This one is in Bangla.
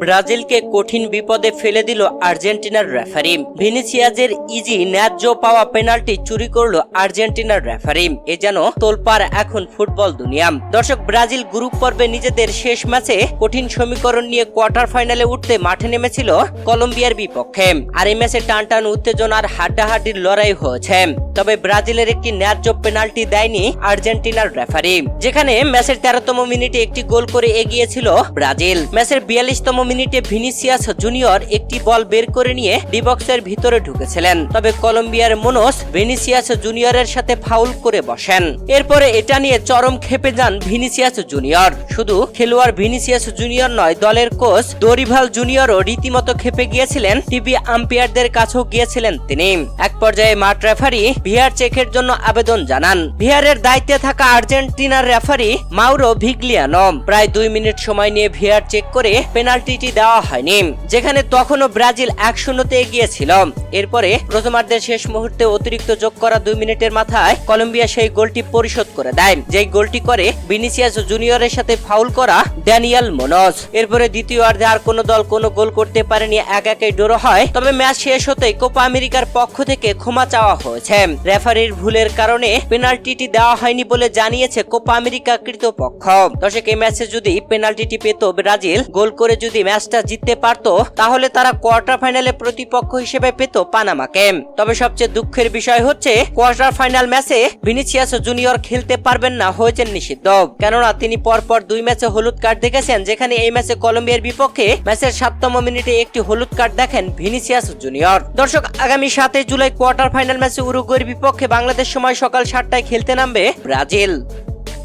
ব্রাজিলকে কঠিন বিপদে ফেলে দিল আর্জেন্টিনার রেফারি। ভিনিসিয়াজের ইজি ন্যায্য পাওয়া পেনাল্টি চুরি করল আর্জেন্টিনার রেফারি। এ যেন তোলপার এখন ফুটবল দুনিয়া। দর্শক, ব্রাজিল গ্রুপ পর্বে নিজেদের শেষ ম্যাচে কঠিন সমীকরণ নিয়ে কোয়ার্টার ফাইনালে উঠতে মাঠে নেমেছিল কলম্বিয়ার বিপক্ষে। আর এই ম্যাচে টান টান উত্তেজনার হাড্ডাহাড্ডির লড়াই হয়েছে। তবে ব্রাজিলের একটি ন্যায্য পেনাল্টি দেয়নি আর্জেন্টিনার রেফারি। যেখানে ম্যাচের তেরোতম মিনিটে একটি গোল করে এগিয়েছিল ব্রাজিল। ম্যাচের বিয়াল্লিশতম মিনিটে ভিনিসিয়াস জুনিয়র একটি বল বের করে নিয়ে ডিবক্সের ভিতরে ঢুকেছিলেন। তবে কলম্বিয়ার মোনোস ভিনিসিয়াস জুনিয়রের সাথে ফাউল করে বসেন। এরপরে এটা নিয়ে চরম খেপে যান ভিনিসিয়াস জুনিয়র। শুধু খেলোয়াড় ভিনিসিয়াস জুনিয়র নয়, দলের কোচ দরিভাল জুনিয়রও রীতিমতো খেপে গিয়েছিলেন। টিভি আম্পায়ারদের কাছেও গিয়েছিলেন তিনি। এক পর্যায়ে মাঠ রেফারি ভিআর চেকের জন্য আবেদন জানান। ভিআরের দায়িত্বে থাকা আর্জেন্টিনার রেফারি মাউরো ভিগলিয়ানো। প্রায় দুই মিনিট সময় নিয়ে ভিআর চেক করে পেনাল্টিটি দেওয়া হয়নি, যেখানে তখনও ব্রাজিল এক শূন্যতে এগিয়েছিল। এরপরে প্রথমার্ধের শেষ মুহূর্তে অতিরিক্ত যোগ করা দুই মিনিটের মাথায় কলম্বিয়া সেই গোলটি পরিশোধ করে দেয়। যেই গোলটি করে ভিনিসিয়াস জুনিয়রের সাথে ফাউল করা ড্যানিয়েল মোনস এরপরে দ্বিতীয় অর্ধে আর কোনো দল কোনো গোল করতে পারেনি এক একে ড্র হয়। তবে ম্যাচ শেষ হতেই কোপা আমেরিকার পক্ষ থেকে ক্ষমা চাওয়া হয়েছে। রেফারির ভুলের কারণে পেনাল্টিটি দেওয়া হয়নি বলে জানিয়েছে কোপা আমেরিকা কৃতপক্ষ। দর্শক, এই ম্যাচে যদি পেনাল্টিটি পেত ব্রাজিল, গোল করে যদি ম্যাচটা জিততে পারত, তাহলে তারা কোয়ার্টার ফাইনালে প্রতিপক্ষ হিসেবে পেত পানামাকে। তবে সবচেয়ে দুঃখের বিষয় হচ্ছে, কোয়ার্টার ফাইনাল ম্যাচে ভিনিসিয়াস জুনিয়র খেলতে পারবেন না হয়েছেন নিষিদ্ধ। কেননা, তিনি পরপর দুই ম্যাচে হলুদ কার্ড দেখেছেন, যেখানে এই ম্যাচে কলম্বিয়ার বিপক্ষে ম্যাচের সাততম মিনিটে একটি হলুদ কার্ড দেখেন ভিনিসিয়াস জুনিয়র। দর্শক, আগামী সাতই জুলাই কোয়ার্টার ফাইনাল ম্যাচে উরুগুয়ের বিপক্ষে বাংলাদেশ সময় সকাল সাতটায় খেলতে নামবে ব্রাজিল।